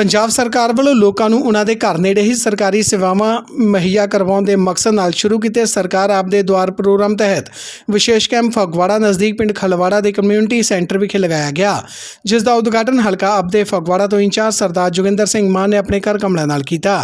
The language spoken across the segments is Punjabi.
ਪੰਜਾਬ ਸਰਕਾਰ ਵੱਲੋਂ ਲੋਕਾਂ ਨੂੰ ਉਹਨਾਂ ਦੇ ਘਰ ਨੇੜੇ ਹੀ ਸਰਕਾਰੀ ਸੇਵਾਵਾਂ ਮੁਹੱਈਆ ਕਰਵਾਉਣ ਦੇ ਮਕਸਦ ਨਾਲ ਸ਼ੁਰੂ ਕੀਤੇ ਸਰਕਾਰ ਆਪਦੇ ਦੁਆਰ ਪ੍ਰੋਗਰਾਮ ਤਹਿਤ ਵਿਸ਼ੇਸ਼ ਕੈਂਪ ਫਗਵਾੜਾ ਨਜ਼ਦੀਕ ਪਿੰਡ ਖਲਵਾੜਾ ਦੇ ਕਮਿਊਨਿਟੀ ਸੈਂਟਰ ਵਿਖੇ ਲਗਾਇਆ ਗਿਆ, ਜਿਸ ਦਾ ਉਦਘਾਟਨ ਹਲਕਾ ਆਪਦੇ ਫਗਵਾੜਾ ਤੋਂ ਇੰਚਾਰਜ ਸਰਦਾਰ ਜੋਗਿੰਦਰ ਸਿੰਘ ਮਾਨ ਨੇ ਆਪਣੇ ਘਰ ਕਮਲਾ ਨਾਲ ਕੀਤਾ।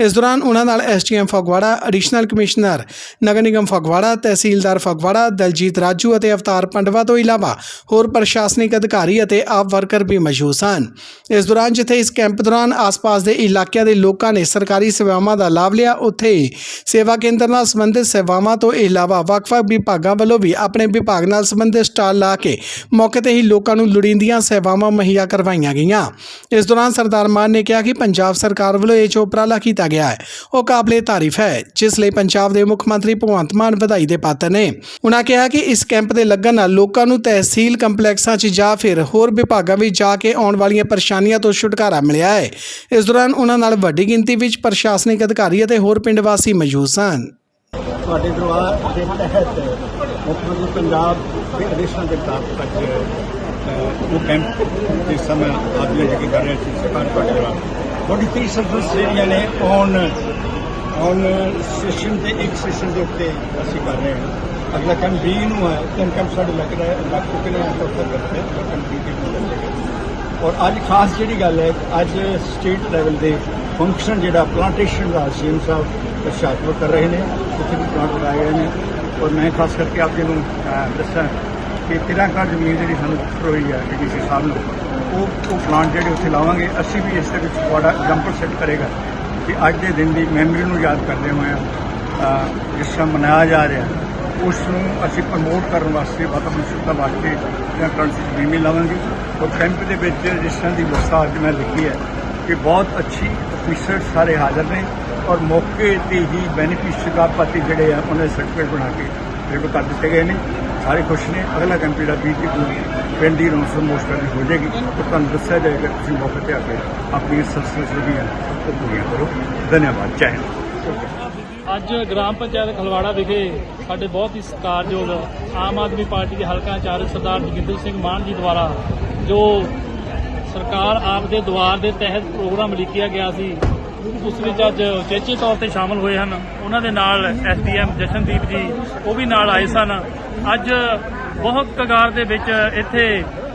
ਇਸ ਦੌਰਾਨ ਉਹਨਾਂ ਨਾਲ ਐਸਟੀਐਮ ਫਗਵਾੜਾ, ਐਡੀਸ਼ਨਲ ਕਮਿਸ਼ਨਰ ਨਗਰ ਨਿਗਮ ਫਗਵਾੜਾ, ਤਹਿਸੀਲਦਾਰ ਫਗਵਾੜਾ, ਦਲਜੀਤ ਰਾਜੂ ਅਤੇ ਅਵਤਾਰ ਪੰਡਵਾ ਤੋਂ ਇਲਾਵਾ ਹੋਰ ਪ੍ਰਸ਼ਾਸਨਿਕ ਅਧਿਕਾਰੀ ਅਤੇ ਆਪ ਵਰਕਰ ਵੀ ਮੌਜੂਦ ਸਨ। ਇਸ ਦੌਰਾਨ ਜਿੱਥੇ ਇਸ ਕੈਂਪ ਦੌਰਾਨ ਆਸ-ਪਾਸ ਦੇ ਇਲਾਕਿਆਂ ਦੇ ਲੋਕਾਂ ਨੇ ਸਰਕਾਰੀ ਸੇਵਾਵਾਂ ਦਾ ਲਾਭ ਲਿਆ। ਉੱਥੇ ਸੇਵਾ ਕੇਂਦਰ ਨਾਲ ਸੰਬੰਧਿਤ ਸੇਵਾਵਾਂ ਤੋਂ ਇਲਾਵਾ ਵੱਖ-ਵੱਖ ਵਿਭਾਗਾਂ ਵੱਲੋਂ ਵੀ ਆਪਣੇ ਵਿਭਾਗ ਨਾਲ ਸੰਬੰਧਿਤ ਸਟਾਲ ਲਾ ਕੇ ਮੌਕੇ ਤੇ ਹੀ ਲੋਕਾਂ ਨੂੰ ਲੋੜੀਂਦੀਆਂ ਸੇਵਾਵਾਂ ਮੁਹੱਈਆ ਕਰਵਾਈਆਂ ਗਈਆਂ। ਇਸ ਦੌਰਾਨ ਸਰਦਾਰ ਮਾਨ ਨੇ ਕਿਹਾ ਕਿ ਪੰਜਾਬ ਸਰਕਾਰ ਵੱਲੋਂ ਇਹ ਜੋ ਉਪਰਾਲਾ ਕੀਤਾ ਗਿਆ ਹੈ। ਉਹ ਕਾਬਲੇ ਤਾਰੀਫ ਹੈ, ਜਿਸ ਲਈ ਪੰਜਾਬ ਦੇ ਮੁੱਖ ਮੰਤਰੀ ਭਗਵੰਤ ਮਾਨ ਵਧਾਈ ਦੇ ਪਾਤਰ ਨੇ। ਉਹਨਾਂ ਕਿਹਾ ਕਿ ਇਸ ਕੈਂਪ ਦੇ ਲੱਗਣ ਨਾਲ ਲੋਕਾਂ ਨੂੰ ਤਹਿਸੀਲ ਕੰਪਲੈਕਸਾਂ 'ਚ ਜਾਂ ਫਿਰ ਹੋਰ ਵਿਭਾਗਾਂ ਵਿੱਚ ਜਾ ਕੇ ਆਉਣ ਵਾਲੀਆਂ ਪਰੇਸ਼ਾਨੀਆਂ ਤੋਂ ਛੁਟਕਾਰਾ ਮਿਲਿਆ। ਹੈ ਇਸ ਦੌਰਾਨ ਉਹਨਾਂ ਨਾਲ ਵੱਡੀ ਗਿਣਤੀ ਵਿੱਚ ਪ੍ਰਸ਼ਾਸਨਿਕ ਅਧਿਕਾਰੀ ਅਤੇ ਹੋਰ ਪਿੰਡ ਵਾਸੀ ਮੌਜੂਦ ਸਨ। ਤੁਹਾਡੇ ਦਰਬਾਰ ਦੇ ਤਹਿਤ ਮੁੱਖ ਮੰਤਰੀ ਪੰਜਾਬ ਦੇ ਆਦੇਸ਼ਾਂ ਦੇ ਤਹਿਤ ਅੱਜ ਅਹ, ਉਹ ਕੈਂਪ ਦੇ ਸਮੇਂ ਆਪ ਜੀ ਕੀ ਕਰ ਰਹੇ ਸੀ ਸਰਕਾਰ ਤੁਹਾਡੇ ਦਰਬਾਰ ਤੁਹਾਡੀ 30 ਸਰਵਿਸ ਜਿਹੜੀਆਂ ਨੇ ਔਨ ਔਨ ਸੈਸ਼ਨ ਤੇ ਇੱਕ ਸੈਸ਼ਨ ਦੇ ਉੱਤੇ ਅਸੀਂ ਕਰ ਰਹੇ ਹਾਂ। ਅਗਲਾ ਕੈਂਪ 20 ਨੂੰ ਹੈ ਤਿੰਨ ਕੈਂਪ ਸਾਡੇ ਲੱਗ ਰਹੇ ਲੱਗ ਚੁੱਕੇ ਨੇ ਉੱਥੇ ਕਰਦੇ ਹਾਂ। ਕੈਂਪ 20 ਨੂੰ ਲੱਗੇਗਾ ਔਰ ਅੱਜ ਖਾਸ ਜਿਹੜੀ ਗੱਲ ਹੈ ਅੱਜ ਸਟੇਟ ਲੈਵਲ ਦੇ ਫੰਕਸ਼ਨ ਜਿਹੜਾ ਪਲਾਂਟੇਸ਼ਨ ਦਾ ਸੀਐਮ ਸਾਹਿਬ ਹੁਸ਼ਿਆਰਪੁਰ ਕਰ ਰਹੇ ਨੇ ਉੱਥੇ ਵੀ ਪਲਾਂਟ ਲਗਾਏ ਗਏ ਨੇ। ਔਰ ਮੈਂ ਖਾਸ ਕਰਕੇ ਆਪ ਜੀ ਨੂੰ ਦੱਸਾਂ ਕਿ 13 ਏਕੜ ਜ਼ਮੀਨ ਜਿਹੜੀ ਸਾਨੂੰ ਹੋਈ ਹੈ ਡੀਸੀ ਸਾਹਿਬ ਨੂੰ ਉਹ ਉਹ ਪਲਾਂਟ ਜਿਹੜੇ ਉੱਥੇ ਲਾਵਾਂਗੇ। ਅਸੀਂ ਵੀ ਇਸ ਦੇ ਵਿੱਚ ਤੁਹਾਡਾ ਐਗਜ਼ਾਮਪਲ ਸੈੱਟ ਕਰੇਗਾ ਕਿ ਅੱਜ ਦੇ ਦਿਨ ਦੀ ਮੈਮਰੀ ਨੂੰ ਯਾਦ ਕਰਦੇ ਹੋਏ ਅਹ, ਜਿਸ ਤਰ੍ਹਾਂ ਮਨਾਇਆ ਜਾ ਰਿਹਾ ਉਸ ਨੂੰ ਅਸੀਂ ਪ੍ਰਮੋਟ ਕਰਨ ਵਾਸਤੇ ਵਾਤਾਵਰਣ ਸ਼ੁੱਧਤਾ ਵਾਸਤੇ ਜਾਂ ਕਰੰਸੀ ਬੀਮੇ ਲਾਵਾਂਗੇ। ਔਰ ਕੈਂਪ ਦੇ ਵਿੱਚ ਜਿਸ ਤਰ੍ਹਾਂ ਦੀ ਵਿਵਸਥਾ ਅੱਜ ਮੈਂ ਲਿਖੀ ਹੈ ਕਿ ਬਹੁਤ ਅੱਛੀ ਅਫੀਸਰ ਸਾਰੇ ਹਾਜ਼ਰ ਨੇ ਔਰ ਮੌਕੇ ਤੇ ਹੀ ਬੈਨੀਫਿਸ਼ਰੀ ਪਾਤੀ ਜਿਹੜੇ ਆ, ਉਹਨਾਂ ਦੇ ਸਰਟੀਫਿਕੇਟ ਬਣਾ ਕੇ ਜਿਹੜੇ ਕਰ ਦਿੱਤੇ ਗਏ ਨੇ। ਸਾਰੇ ਖੁਸ਼ ਨੇ। ਅਗਲਾ ਕੈਂਪ ਜਿਹੜਾ 20 ਤਰੀਕ ਨੂੰ ਪਿੰਡ ਦੀ ਰੌਣਕ ਮੋਸਟਰ ਦੀ ਹੋ ਜਾਏਗੀ। ਉਹ ਤੁਹਾਨੂੰ ਦੱਸਿਆ ਜਾਏਗਾ ਤੁਸੀਂ ਮੌਕੇ ਤੇ ਆ ਕੇ ਆਪਣੀ ਸੰਸਥਾ ਜਿਹੜੀਆਂ ਉਹ ਪੂਰੀਆਂ ਕਰੋ। ਧੰਨਵਾਦ। ਜੈ ਹਿੰਦ। ਅੱਜ ਗ੍ਰਾਮ ਪੰਚਾਇਤ ਖਲਵਾੜਾ ਵਿਖੇ ਸਾਡੇ ਬਹੁਤ ਹੀ ਸਤਿਕਾਰਯੋਗ ਆਮ ਆਦਮੀ ਪਾਰਟੀ ਦੇ ਹਲਕਾ ਇੰਚਾਰਜ ਸਰਦਾਰ ਜੋਗਿੰਦਰ ਸਿੰਘ ਮਾਨ ਜੀ ਦੁਆਰਾ, ਜੋ ਸਰਕਾਰ ਆਪ ਦੇ ਦੁਆਰ ਦੇ ਤਹਿਤ ਪ੍ਰੋਗਰਾਮ ਲਿਖਿਆ ਗਿਆ ਸੀ, ਉਸ ਵਿੱਚ ਅੱਜ ਉਚੇਚੇ ਤੌਰ ਤੇ ਸ਼ਾਮਲ ਹੋਏ ਹਨ। ਉਹਨਾਂ ਦੇ ਨਾਲ ਐਸਡੀਐਮ ਜਸ਼ਨਦੀਪ ਜੀ, ਉਹ ਵੀ ਨਾਲ ਆਏ ਸਨ। ਅੱਜ ਬਹੁਤ ਕਗਾਰ ਦੇ ਵਿੱਚ ਇੱਥੇ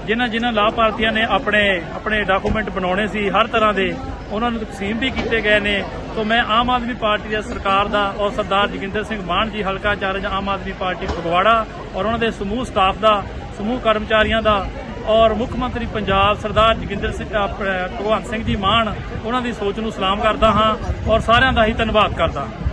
ਜਿਨ੍ਹਾਂ ਜਿਨ੍ਹਾਂ ਲਾਭਪਾਤਰੀਆਂ ਨੇ ਆਪਣੇ ਆਪਣੇ ਡਾਕੂਮੈਂਟ ਬਣਾਉਣੇ ਸੀ, ਹਰ ਤਰ੍ਹਾਂ ਦੇ, ਉਹਨਾਂ ਨੂੰ ਤਕਸੀਮ ਵੀ ਕੀਤੇ ਗਏ ਨੇ। ਸੋ ਮੈਂ ਆਮ ਆਦਮੀ ਪਾਰਟੀ ਦੀ ਸਰਕਾਰ ਦਾ ਔਰ ਸਰਦਾਰ ਜੋਗਿੰਦਰ ਸਿੰਘ ਮਾਨ ਜੀ, ਹਲਕਾ ਚਾਰਜ ਆਮ ਆਦਮੀ ਪਾਰਟੀ ਫਗਵਾੜਾ ਔਰ ਉਹਨਾਂ ਦੇ ਸਮੂਹ ਸਟਾਫ ਦਾ, ਸਮੂਹ ਕਰਮਚਾਰੀਆਂ ਦਾ ਔਰ ਮੁੱਖ ਮੰਤਰੀ ਪੰਜਾਬ ਸਰਦਾਰ ਜੋਗਿੰਦਰ ਸਿੰਘ ਭਗਵੰਤ ਸਿੰਘ ਜੀ ਮਾਨ, ਉਹਨਾਂ ਦੀ ਸੋਚ ਨੂੰ ਸਲਾਮ ਕਰਦਾ ਹਾਂ ਔਰ ਸਾਰਿਆਂ ਦਾ ਹੀ ਧੰਨਵਾਦ ਕਰਦਾ ਹਾਂ।